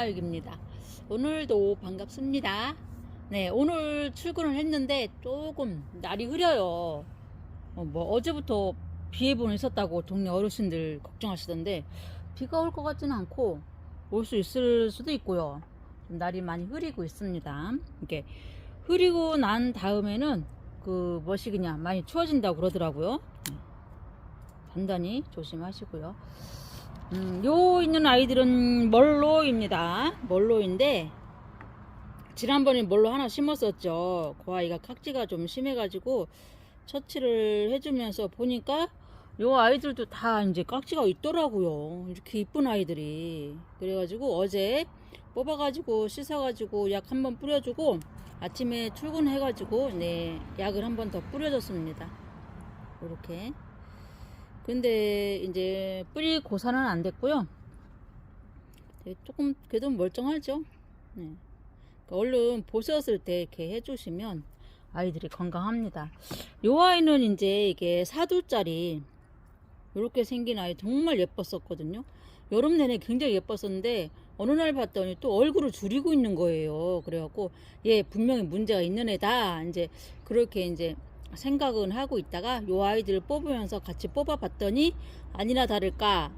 한다육입니다. 오늘도 반갑습니다. 네, 오늘 출근을 했는데 조금 날이 흐려요. 어, 뭐 어제부터 비 예보는 있었다고 동네 어르신들 걱정하시던데 비가 올 것 같지는 않고 올 수 있을 수도 있고요. 좀 날이 많이 흐리고 있습니다. 이게 흐리고 난 다음에는 그 무엇이그냐 많이 추워진다고 그러더라고요. 네. 단단히 조심하시고요. 음, 요 있는 아이들은 멀로입니다. 멀로인데 지난번에 멀로 하나 심었었죠. 그 아이가 각지가 좀 심해가지고 처치를 해주면서 보니까 요 아이들도 다 이제 깍지가 있더라고요. 이렇게 이쁜 아이들이. 그래가지고 어제 뽑아가지고 씻어가지고 약 한번 뿌려주고 아침에 출근해가지고 네 약을 한번 더 뿌려줬습니다. 이렇게. 근데 이제 뿌리 고사는 안 됐고요. 네, 조금 그래도 멀쩡하죠. 네. 그러니까 얼른 보셨을 때 이렇게 해주시면 아이들이 건강합니다. 요 아이는 이제 이게 사두짜리 이렇게 생긴 아이 정말 예뻤었거든요. 여름 내내 굉장히 예뻤었는데 어느 날 봤더니 또 얼굴을 줄이고 있는 거예요. 그래갖고 얘 분명히 문제가 있는 애다. 이제 그렇게 이제 생각은 하고 있다가 요 아이들을 뽑으면서 같이 뽑아봤더니 아니나 다를까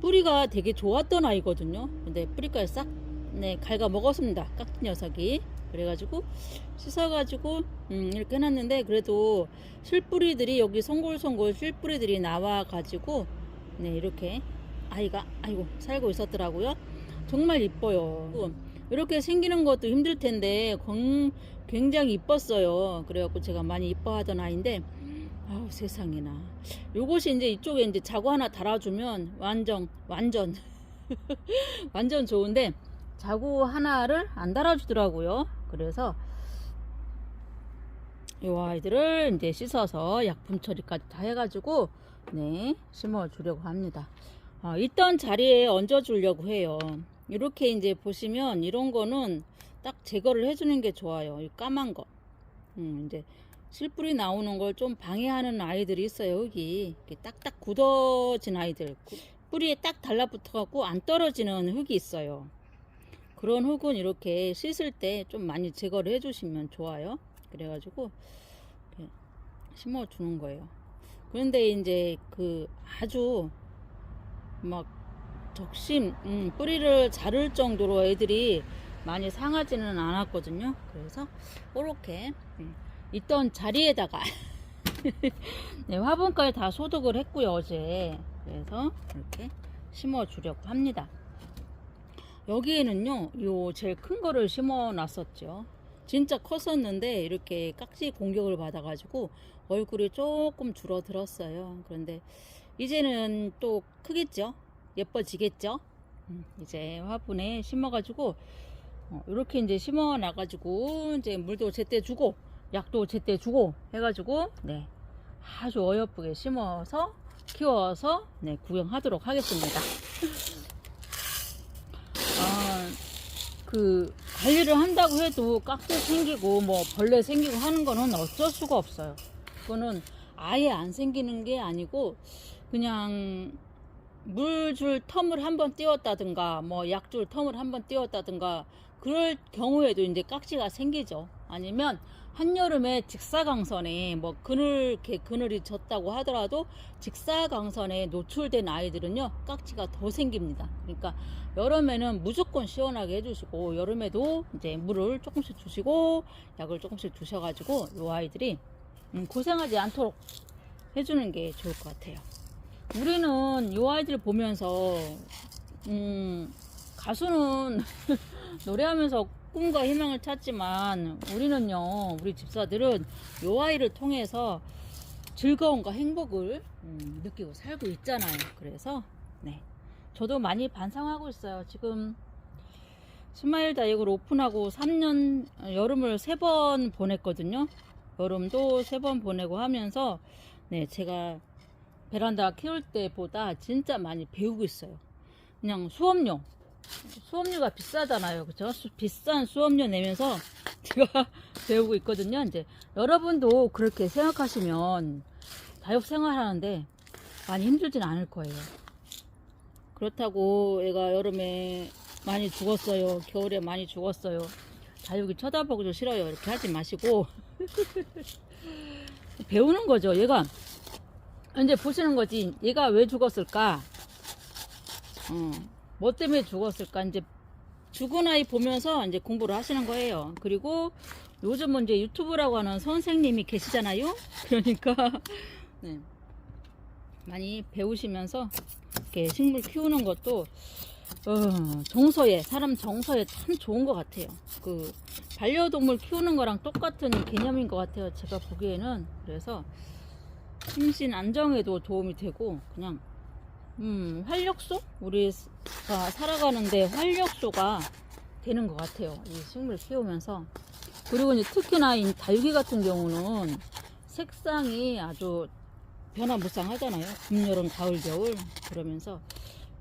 뿌리가 되게 좋았던 아이거든요. 근데 뿌리까지 싹 네, 갉아 먹었습니다. 깍지 녀석이. 그래가지고 씻어가지고 음, 이렇게 해놨는데 그래도 실뿌리들이 여기 송골송골 실뿌리들이 나와가지고 네 이렇게 아이가 아이고 살고 있었더라고요. 정말 이뻐요. 이렇게 생기는 것도 힘들 텐데 건- 굉장히 이뻤어요. 그래갖고 제가 많이 이뻐하던 아이인데 아우 세상에나 요것이 이제 이쪽에 이제 자구 하나 달아주면 완전 완전 완전 좋은데 자구 하나를 안 달아주더라고요. 그래서 이 아이들을 이제 씻어서 약품 처리까지 다 해가지고 네 심어 주려고 합니다. 어, 있던 자리에 얹어 주려고 해요. 이렇게 이제 보시면 이런 거는 딱 제거를 해주는 게 좋아요. 이 까만 거. 음, 이제 실뿌리 나오는 걸 좀 방해하는 아이들이 있어요. 여기 딱딱 굳어진 아이들. 뿌리에 딱 달라붙어갖고 안 떨어지는 흙이 있어요. 그런 흙은 이렇게 씻을 때 좀 많이 제거를 해주시면 좋아요. 그래가지고 심어주는 거예요. 그런데 이제 그 아주 막 적심 음, 뿌리를 자를 정도로 애들이 많이 상하지는 않았거든요. 그래서 이렇게 음, 있던 자리에다가 네, 화분까지 다 소독을 했고요 어제. 그래서 이렇게 심어 주려고 합니다. 여기에는요, 요 제일 큰 거를 심어 놨었죠. 진짜 컸었는데 이렇게 깍지 공격을 받아 가지고 얼굴이 조금 줄어들었어요. 그런데 이제는 또 크겠죠? 예뻐지겠죠? 음, 이제 화분에 심어가지고 어, 이렇게 이제 심어 놔가지고 이제 물도 제때 주고 약도 제때 주고 해가지고 네 아주 어여쁘게 심어서 키워서 네 구경하도록 하겠습니다. 아, 그 관리를 한다고 해도 깍지 생기고 뭐 벌레 생기고 하는 거는 어쩔 수가 없어요. 그거는 아예 안 생기는 게 아니고 그냥 물줄 텀을 한번 띄웠다든가 뭐 약줄 텀을 한번 띄웠다든가 그럴 경우에도 이제 깍지가 생기죠. 아니면 한여름에 직사광선에 뭐 그늘 이렇게 그늘이 졌다고 하더라도 직사광선에 노출된 아이들은요 깍지가 더 생깁니다. 그러니까 여름에는 무조건 시원하게 해주시고 여름에도 이제 물을 조금씩 주시고 약을 조금씩 주셔가지고 이 아이들이 음, 고생하지 않도록 해주는 게 좋을 것 같아요. 우리는 이 아이들 보면서 음, 가수는 노래하면서 꿈과 희망을 찾지만 우리는요 우리 집사들은 이 아이를 통해서 즐거움과 행복을 음, 느끼고 살고 있잖아요. 그래서 네 저도 많이 반성하고 있어요. 지금 스마일 다이어를 오픈하고 3년 여름을 세번 보냈거든요. 여름도 세번 보내고 하면서 네 제가 베란다 키울 때보다 진짜 많이 배우고 있어요. 그냥 수업료 수업료가 비싸잖아요. 그죠? 수- 비싼 수업료 내면서 제가 배우고 있거든요. 이제 여러분도 그렇게 생각하시면 다육 생활하는데 많이 힘들진 않을 거예요. 그렇다고 애가 여름에 많이 죽었어요. 겨울에 많이 죽었어요. 다육이 쳐다보기도 싫어요. 이렇게 하지 마시고 배우는 거죠. 얘가 이제 보시는 거지. 얘가 왜 죽었을까? 어, 뭐 때문에 죽었을까? 이제 죽은 아이 보면서 이제 공부를 하시는 거예요. 그리고 요즘은 이제 유튜브라고 하는 선생님이 계시잖아요. 그러니까 네. 많이 배우시면서 이렇게 식물 키우는 것도 어, 정서에 사람 정서에 참 좋은 것 같아요. 그 반려동물 키우는 거랑 똑같은 개념인 것 같아요. 제가 보기에는 그래서 심신 안정에도 도움이 되고 그냥 음, 활력소 우리가 살아가는데 활력소가 되는 것 같아요. 이 식물 키우면서 그리고 이제 특히나 이 다육이 같은 경우는 색상이 아주 변화무쌍하잖아요. 봄, 여름, 가을, 겨울 그러면서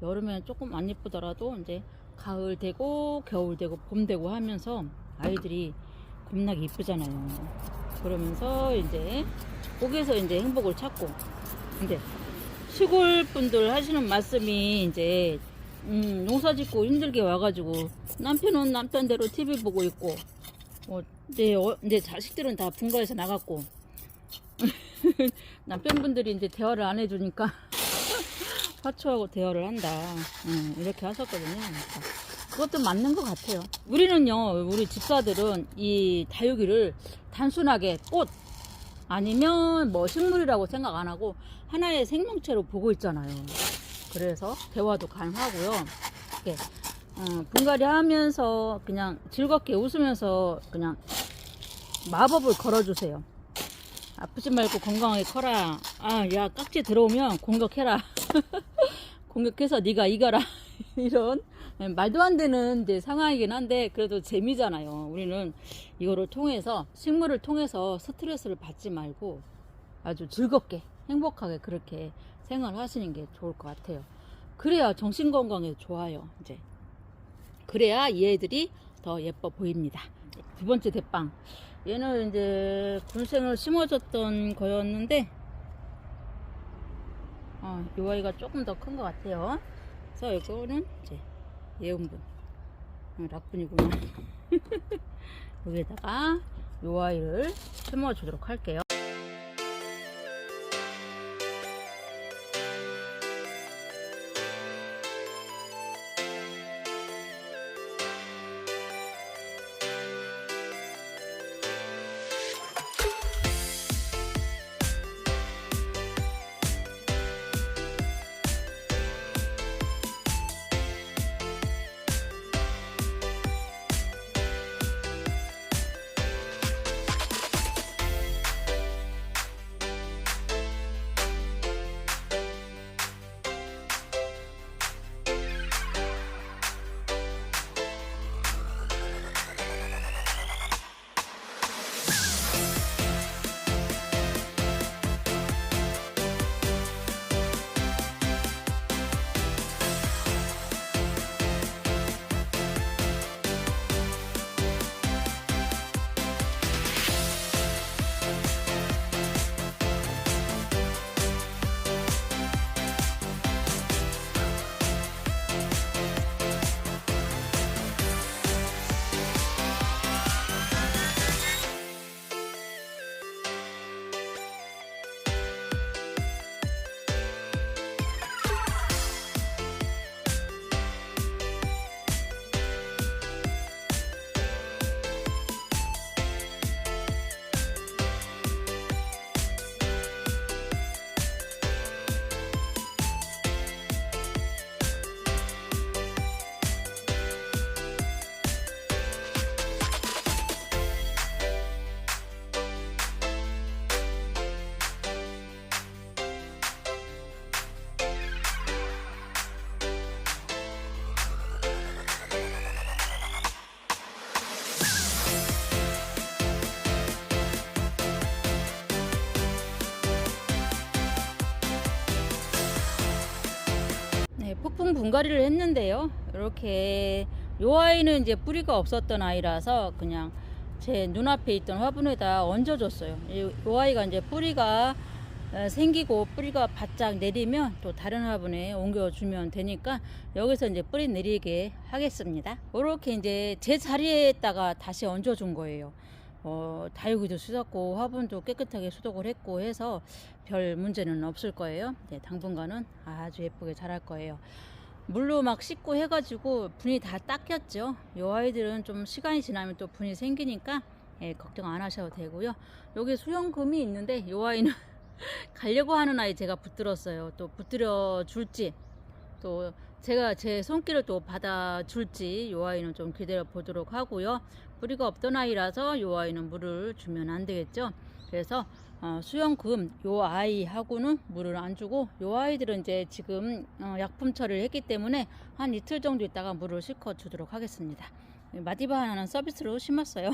여름엔 조금 안 예쁘더라도 이제 가을 되고 겨울 되고 봄 되고 하면서 아이들이 겁나게 이쁘잖아요. 그러면서 이제 거기에서 이제 행복을 찾고. 근데 시골 분들 하시는 말씀이 이제 음, 농사 짓고 힘들게 와가지고 남편은 남편대로 TV 보고 있고 어, 이제, 어, 이제 자식들은 다 분가해서 나갔고. 남편분들이 이제 대화를 안 해주니까 화초하고 대화를 한다. 음, 이렇게 하셨거든요. 그러니까 그것도 맞는 것 같아요. 우리는요 우리 집사들은 이 다육이를 단순하게 꽃 아니면 뭐 식물이라고 생각 안 하고 하나의 생명체로 보고 있잖아요 그래서 대화도 가능하고요 이렇게 어, 분갈이 하면서 그냥 즐겁게 웃으면서 그냥 마법을 걸어주세요 아프지 말고 건강하게 커라. 아, 야, 깍지 들어오면 공격해라. 공격해서 네가 이겨라. 이런 예, 말도 안 되는 이제 상황이긴 한데 그래도 재미잖아요. 우리는 이거를 통해서 식물을 통해서 스트레스를 받지 말고 아주 즐겁게 행복하게 그렇게 생활하시는 게 좋을 것 같아요. 그래야 정신 건강에 좋아요. 이제 그래야 이 애들이 더 예뻐 보입니다. 두 번째 대빵. 얘는 이제 군생을 심어줬던 거였는데, 어, 이 아이가 조금 더 큰 것 같아요. 그래서 이거는 이제 예은분. 어, 락분이구나. 여기에다가 이 아이를 심어 주도록 할게요. 분갈이를 했는데요. 이렇게 요 아이는 이제 뿌리가 없었던 아이라서 그냥 제 눈앞에 있던 화분에다 얹어줬어요. 이- 요 아이가 이제 뿌리가 어, 생기고 뿌리가 바짝 내리면 또 다른 화분에 옮겨주면 되니까 여기서 이제 뿌리 내리게 하겠습니다. 이렇게 이제 제 자리에다가 다시 얹어준 거예요. 어, 다육이도 씻었고 화분도 깨끗하게 소독을 했고 해서 별 문제는 없을 거예요. 네, 당분간은 아주 예쁘게 자랄 거예요. 물로 막 씻고 해가지고 분이 다 닦였죠. 요 아이들은 좀 시간이 지나면 또 분이 생기니까 예, 걱정 안 하셔도 되고요. 여기 수영금이 있는데 요 아이는 가려고 하는 아이 제가 붙들었어요. 또 붙들어 줄지 또 제가 제 손길을 또 받아 줄지 요 아이는 좀 기다려 보도록 하고요. 뿌리가 없던 아이라서 요 아이는 물을 주면 안 되겠죠. 그래서 어, 수영금 요 아이하고는 물을 안 주고 요 아이들은 이제 지금 어, 약품 처리를 했기 때문에 한 이틀 정도 있다가 물을 실컷 주도록 하겠습니다. 마디바 하나는 서비스로 심었어요.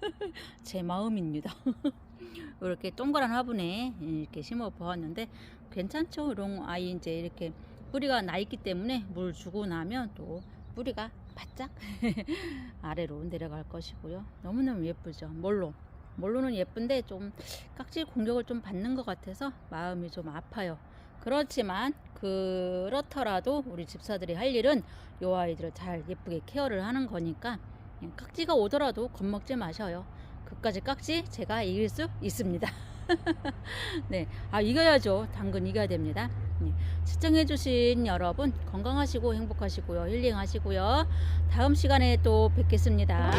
제 마음입니다. 이렇게 동그란 화분에 이렇게 심어 보았는데 괜찮죠? 이런 아이 이제 이렇게 뿌리가 나 있기 때문에 물 주고 나면 또 뿌리가 바짝 아래로 내려갈 것이고요. 너무너무 예쁘죠? 뭘로? 뭘로는 예쁜데 좀 깍질 공격을 좀 받는 것 같아서 마음이 좀 아파요. 그렇지만 그렇더라도 우리 집사들이 할 일은 요 아이들을 잘 예쁘게 케어를 하는 거니까 깍지가 오더라도 겁먹지 마셔요. 그까지 깍지 제가 이길 수 있습니다. 네, 아 이겨야죠. 당근 이겨야 됩니다. 네, 시청해주신 여러분 건강하시고 행복하시고요, 힐링하시고요. 다음 시간에 또 뵙겠습니다.